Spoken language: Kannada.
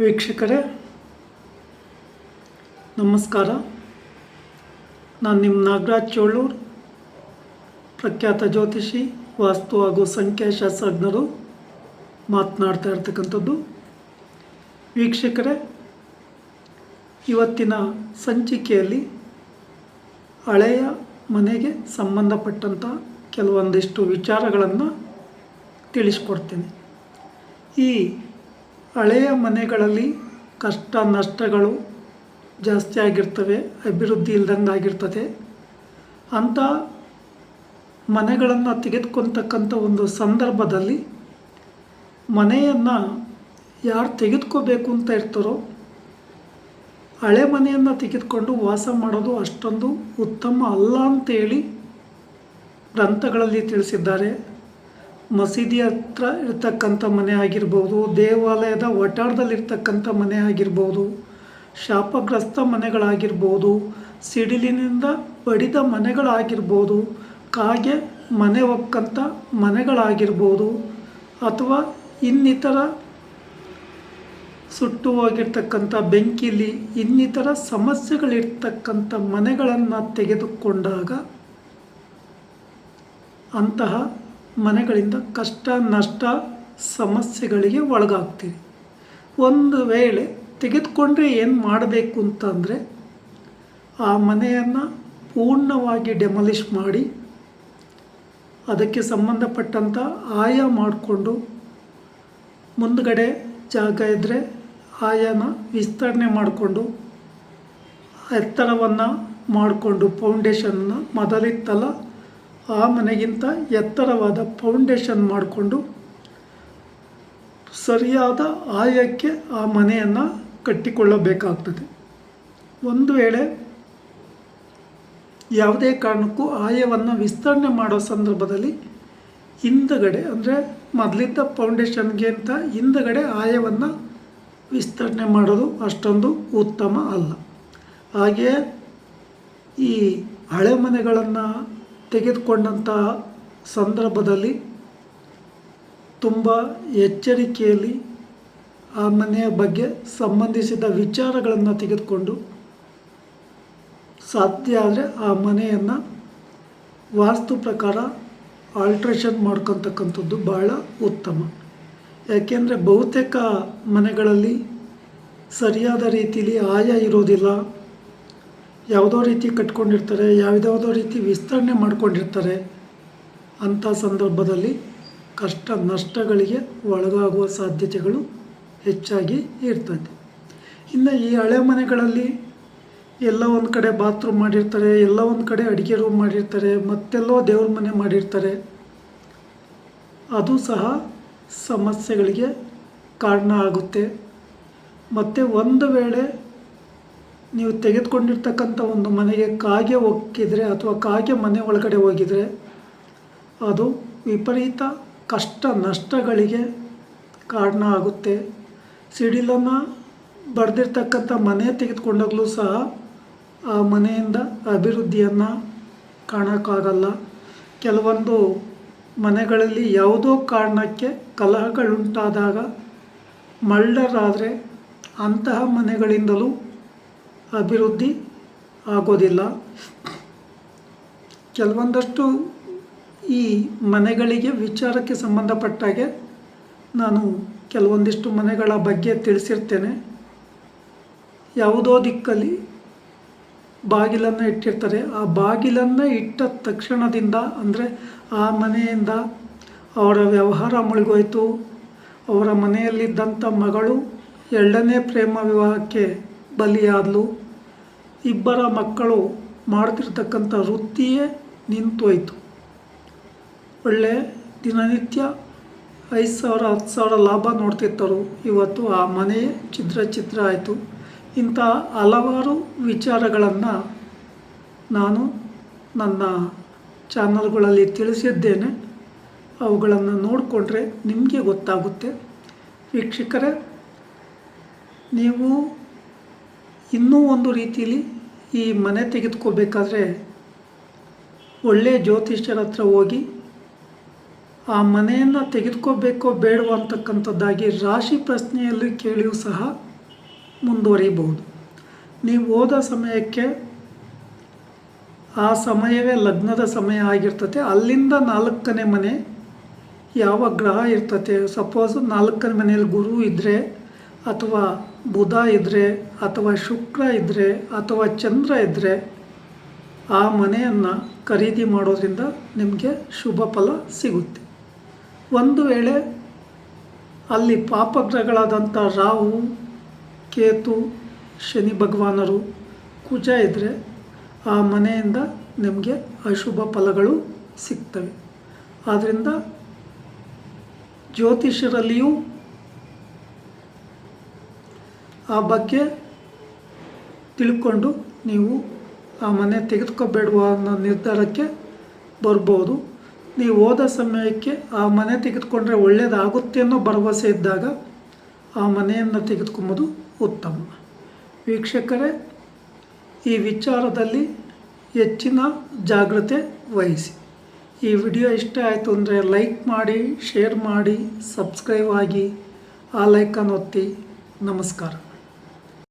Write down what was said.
ವೀಕ್ಷಕರೇ, ನಮಸ್ಕಾರ. ನಾನು ನಿಮ್ಮ ನಾಗರಾಜ್ ಚೋಳೂರ್, ಪ್ರಖ್ಯಾತ ಜ್ಯೋತಿಷಿ, ವಾಸ್ತು ಹಾಗೂ ಸಂಖ್ಯಾಶಾಸ್ತ್ರಜ್ಞರು. ಮಾತನಾಡ್ತಾ ಇರ್ತಕ್ಕಂಥದ್ದು. ವೀಕ್ಷಕರೇ, ಇವತ್ತಿನ ಸಂಚಿಕೆಯಲ್ಲಿ ಹಳೆಯ ಮನೆಗೆ ಸಂಬಂಧಪಟ್ಟಂಥ ಕೆಲವೊಂದಿಷ್ಟು ವಿಚಾರಗಳನ್ನು ತಿಳಿಸ್ಕೊಡ್ತೇನೆ. ಈ ಹಳೆಯ ಮನೆಗಳಲ್ಲಿ ಕಷ್ಟ ನಷ್ಟಗಳು ಜಾಸ್ತಿ ಆಗಿರ್ತವೆ ಅಭಿವೃದ್ಧಿ ಇಲ್ದಂಗೆ ಆಗಿರ್ತದೆ ಅಂಥ ಮನೆಗಳನ್ನು ತೆಗೆದುಕೊತಕ್ಕಂಥ ಒಂದು ಸಂದರ್ಭದಲ್ಲಿ ಮನೆಯನ್ನು ಯಾರು ತೆಗೆದುಕೋಬೇಕು ಅಂತ ಇರ್ತಾರೋ, ಹಳೆ ಮನೆಯನ್ನು ತೆಗೆದುಕೊಂಡು ವಾಸ ಮಾಡೋದು ಅಷ್ಟೊಂದು ಉತ್ತಮ ಅಲ್ಲ ಅಂತೇಳಿ ಗ್ರಂಥಗಳಲ್ಲಿ ತಿಳಿಸಿದ್ದಾರೆ. ಮಸೀದಿ ಹತ್ರ ಇರ್ತಕ್ಕಂಥ ಮನೆ ಆಗಿರ್ಬೋದು, ದೇವಾಲಯದ ವಠಾರದಲ್ಲಿರ್ತಕ್ಕಂಥ ಮನೆ ಆಗಿರ್ಬೋದು, ಶಾಪಗ್ರಸ್ತ ಮನೆಗಳಾಗಿರ್ಬೋದು, ಸಿಡಿಲಿನಿಂದ ಬಡಿದ ಮನೆಗಳಾಗಿರ್ಬೋದು, ಕಾಗೆ ಮನೆ ಒಕ್ಕಂಥ ಮನೆಗಳಾಗಿರ್ಬೋದು ಅಥವಾ ಇನ್ನಿತರ ಸುಟ್ಟು ಹೋಗಿರ್ತಕ್ಕಂಥ ಬೆಂಕಿಲಿ ಇನ್ನಿತರ ಸಮಸ್ಯೆಗಳಿರ್ತಕ್ಕಂಥ ಮನೆಗಳನ್ನು ತೆಗೆದುಕೊಂಡಾಗ ಅಂತಹ ಮನೆಗಳಿಂದ ಕಷ್ಟ, ನಷ್ಟ, ಸಮಸ್ಯೆಗಳಿಗೆ ಒಳಗಾಗ್ತೀರಿ ಒಂದು ವೇಳೆ ತೆಗೆದುಕೊಂಡ್ರೆ ಏನು ಮಾಡಬೇಕು ಅಂತಂದರೆ ಆ ಮನೆಯನ್ನು ಪೂರ್ಣವಾಗಿ ಡೆಮಲಿಷ್ ಮಾಡಿ, ಅದಕ್ಕೆ ಸಂಬಂಧಪಟ್ಟಂಥ ಆಯ ಮಾಡಿಕೊಂಡು ಮುಂದಗಡೆ ಜಾಗ ಇದ್ದರೆ ಆಯನ ವಿಸ್ತರಣೆ ಮಾಡಿಕೊಂಡು, ಎತ್ತರವನ್ನು ಮಾಡಿಕೊಂಡು ಫೌಂಡೇಶನ್ನ ಮೊದಲಿತ್ತಲ್ಲ ಆ ಮನೆಗಿಂತ ಎತ್ತರವಾದ ಫೌಂಡೇಶನ್ ಮಾಡಿಕೊಂಡು ಸರಿಯಾದ ಆಯಕ್ಕೆ ಆ ಮನೆಯನ್ನು ಕಟ್ಟಿಕೊಳ್ಳಬೇಕಾಗ್ತದೆ. ಒಂದು ವೇಳೆ ಯಾವುದೇ ಕಾರಣಕ್ಕೂ ಆಯವನ್ನು ವಿಸ್ತರಣೆ ಮಾಡೋ ಸಂದರ್ಭದಲ್ಲಿ ಹಿಂದಗಡೆ ಅಂದರೆ ಮೊದಲಿದ್ದ ಫೌಂಡೇಶನ್ಗಿಂತ ಹಿಂದಗಡೆ ಆಯವನ್ನು ವಿಸ್ತರಣೆ ಮಾಡೋದು ಅಷ್ಟೊಂದು ಉತ್ತಮ ಅಲ್ಲ. ಹಾಗೆಯೇ ಈ ಹಳೆ ಮನೆಗಳನ್ನು ತೆಗೆದುಕೊಂಡಂಥ ಸಂದರ್ಭದಲ್ಲಿ ತುಂಬ ಎಚ್ಚರಿಕೆಯಲ್ಲಿ ಆ ಮನೆಯ ಬಗ್ಗೆ ಸಂಬಂಧಿಸಿದ ವಿಚಾರಗಳನ್ನು ತೆಗೆದುಕೊಂಡು ಸಾಧ್ಯ ಆದರೆ ಆ ಮನೆಯನ್ನು ವಾಸ್ತು ಪ್ರಕಾರ ಆಲ್ಟ್ರೇಷನ್ ಮಾಡ್ಕೊತಕ್ಕಂಥದ್ದು ಭಾಳ ಉತ್ತಮ. ಯಾಕೆಂದರೆ ಬಹುತೇಕ ಮನೆಗಳಲ್ಲಿ ಸರಿಯಾದ ರೀತಿಯಲ್ಲಿ ಆಯ ಇರೋದಿಲ್ಲ. ಯಾವುದೋ ರೀತಿ ಕಟ್ಕೊಂಡಿರ್ತಾರೆ ಯಾವುದ್ಯಾವುದೋ ರೀತಿ ವಿಸ್ತರಣೆ ಮಾಡ್ಕೊಂಡಿರ್ತಾರೆ ಅಂಥ ಸಂದರ್ಭದಲ್ಲಿ ಕಷ್ಟ ನಷ್ಟಗಳಿಗೆ ಒಳಗಾಗುವ ಸಾಧ್ಯತೆಗಳು ಹೆಚ್ಚಾಗಿ ಇರ್ತದೆ. ಇನ್ನು ಈ ಹಳೆ ಮನೆಗಳಲ್ಲಿ ಎಲ್ಲ ಒಂದು ಕಡೆ ಬಾತ್ರೂಮ್ ಮಾಡಿರ್ತಾರೆ, ಎಲ್ಲ ಒಂದು ಕಡೆ ಅಡುಗೆ ರೂಮ್ ಮಾಡಿರ್ತಾರೆ, ಮತ್ತೆಲ್ಲೋ ದೇವ್ರ ಮನೆ ಮಾಡಿರ್ತಾರೆ. ಅದು ಸಹ ಸಮಸ್ಯೆಗಳಿಗೆ ಕಾರಣ ಆಗುತ್ತೆ. ಮತ್ತು ಒಂದು ವೇಳೆ ನೀವು ತೆಗೆದುಕೊಂಡಿರ್ತಕ್ಕಂಥ ಒಂದು ಮನೆಗೆ ಕಾಗೆ ಒಕ್ಕಿದರೆ ಅಥವಾ ಕಾಗೆ ಮನೆ ಒಳಗಡೆ ಹೋಗಿದರೆ ಅದು ವಿಪರೀತ ಕಷ್ಟ ನಷ್ಟಗಳಿಗೆ ಕಾರಣ ಆಗುತ್ತೆ. ಸಿಡಿಲನ್ನು ಬರೆದಿರ್ತಕ್ಕಂಥ ಮನೆ ತೆಗೆದುಕೊಂಡಾಗಲೂ ಸಹ ಆ ಮನೆಯಿಂದ ಅಭಿವೃದ್ಧಿಯನ್ನು ಕಾಣೋಕ್ಕಾಗಲ್ಲ. ಕೆಲವೊಂದು ಮನೆಗಳಲ್ಲಿ ಯಾವುದೋ ಕಾರಣಕ್ಕೆ ಕಲಹಗಳುಂಟಾದಾಗ ಮಳ್ಳರಾದರೆ ಅಂತಹ ಮನೆಗಳಿಂದಲೂ ಅಭಿವೃದ್ಧಿ ಆಗೋದಿಲ್ಲ. ಕೆಲವೊಂದಷ್ಟು ಈ ಮನೆಗಳಿಗೆ ವಿಚಾರಕ್ಕೆ ಸಂಬಂಧಪಟ್ಟಾಗೆ ನಾನು ಕೆಲವೊಂದಿಷ್ಟು ಮನೆಗಳ ಬಗ್ಗೆ ತಿಳಿಸಿರ್ತೇನೆ. ಯಾವುದೋ ದಿಕ್ಕಲ್ಲಿ ಬಾಗಿಲನ್ನು ಇಟ್ಟಿರ್ತಾರೆ. ಆ ಬಾಗಿಲನ್ನು ಇಟ್ಟ ತಕ್ಷಣದಿಂದ ಅಂದರೆ ಆ ಮನೆಯಿಂದ ಅವರ ವ್ಯವಹಾರ ಮುಳುಗೋಯಿತು. ಅವರ ಮನೆಯಲ್ಲಿದ್ದಂಥ ಮಗಳು ಎರಡನೇ ಪ್ರೇಮ ವಿವಾಹಕ್ಕೆ ಬಲಿಯಾದಲು ಇಬ್ಬರ ಮಕ್ಕಳು ಮಾಡ್ತಿರ್ತಕ್ಕಂಥ ವೃತ್ತಿಯೇ ನಿಂತೋಯ್ತು. ಒಳ್ಳೆ ದಿನನಿತ್ಯ ಐದು ಸಾವಿರ, ಹತ್ತು ಸಾವಿರ ಲಾಭ ನೋಡ್ತಿರ್ತರು ಇವತ್ತು ಆ ಮನೆಯೇ ಚಿತ್ರ ಚಿತ್ರ ಆಯಿತು. ಇಂಥ ಹಲವಾರು ವಿಚಾರಗಳನ್ನು ನಾನು ನನ್ನ ಚಾನಲ್ಗಳಲ್ಲಿ ತಿಳಿಸಿದ್ದೇನೆ. ಅವುಗಳನ್ನು ನೋಡಿಕೊಂಡ್ರೆ ನಿಮಗೆ ಗೊತ್ತಾಗುತ್ತೆ. ವೀಕ್ಷಕರೇ, ನೀವು ಇನ್ನೂ ಒಂದು ರೀತಿಯಲ್ಲಿ ಈ ಮನೆ ತೆಗೆದುಕೋಬೇಕಾದ್ರೆ ಒಳ್ಳೆಯ ಜ್ಯೋತಿಷ್ಯರ ಹತ್ರ ಹೋಗಿ ಆ ಮನೆಯನ್ನು ತೆಗೆದುಕೋಬೇಕೋ ಬೇಡವೋ ಅಂತಕ್ಕಂಥದ್ದಾಗಿ ರಾಶಿ ಪ್ರಶ್ನೆಯಲ್ಲಿ ಕೇಳಿಯೂ ಸಹ ಮುಂದುವರಿಬಹುದು. ನೀವು ಹೋದ ಸಮಯಕ್ಕೆ ಆ ಸಮಯವೇ ಲಗ್ನದ ಸಮಯ ಆಗಿರ್ತತೆ ಅಲ್ಲಿಂದ ನಾಲ್ಕನೇ ಮನೆ ಯಾವ ಗ್ರಹ ಇರ್ತತೆ ಸಪೋಸ್ ನಾಲ್ಕನೇ ಮನೆಯಲ್ಲಿ ಗುರು ಇದ್ದರೆ ಅಥವಾ ಬುಧ ಇದ್ದರೆ ಅಥವಾ ಶುಕ್ರ ಇದ್ದರೆ ಅಥವಾ ಚಂದ್ರ ಇದ್ದರೆ ಆ ಮನೆಯನ್ನು ಖರೀದಿ ಮಾಡೋದ್ರಿಂದ ನಿಮಗೆ ಶುಭ ಫಲ ಸಿಗುತ್ತೆ. ಒಂದು ವೇಳೆ ಅಲ್ಲಿ ಪಾಪಗ್ರಹಗಳಾದಂಥ ರಾಹು, ಕೇತು, ಶನಿ ಭಗವಾನರು ಕುಜ ಇದ್ದರೆ ಆ ಮನೆಯಿಂದ ನಿಮಗೆ ಅಶುಭ ಫಲಗಳು ಸಿಗ್ತವೆ. ಆದ್ದರಿಂದ ಜ್ಯೋತಿಷ್ಯರಲ್ಲಿಯೂ ಆ ಬಗ್ಗೆ ತಿಳ್ಕೊಂಡು ನೀವು ಆ ಮನೆ ತೆಗೆದುಕೋಬೇಡುವ ಅನ್ನೋ ನಿರ್ಧಾರಕ್ಕೆ ಬರ್ಬೋದು. ನೀವು ಹೋದ ಸಮಯಕ್ಕೆ ಆ ಮನೆ ತೆಗೆದುಕೊಂಡ್ರೆ ಒಳ್ಳೆಯದಾಗುತ್ತೆ ಅನ್ನೋ ಭರವಸೆ ಇದ್ದಾಗ ಆ ಮನೆಯನ್ನು ತೆಗೆದುಕೊಂಬೋದು ಉತ್ತಮ. ವೀಕ್ಷಕರೇ, ಈ ವಿಚಾರದಲ್ಲಿ ಹೆಚ್ಚಿನ ಜಾಗ್ರತೆ ವಹಿಸಿ. ಈ ವಿಡಿಯೋ ಇಷ್ಟ ಆಯಿತು ಅಂದರೆ ಲೈಕ್ ಮಾಡಿ, ಶೇರ್ ಮಾಡಿ, ಸಬ್ಸ್ಕ್ರೈಬ್ ಆಗಿ, ಆ ಲೈಕನ್ನು ಒತ್ತಿ. ನಮಸ್ಕಾರ.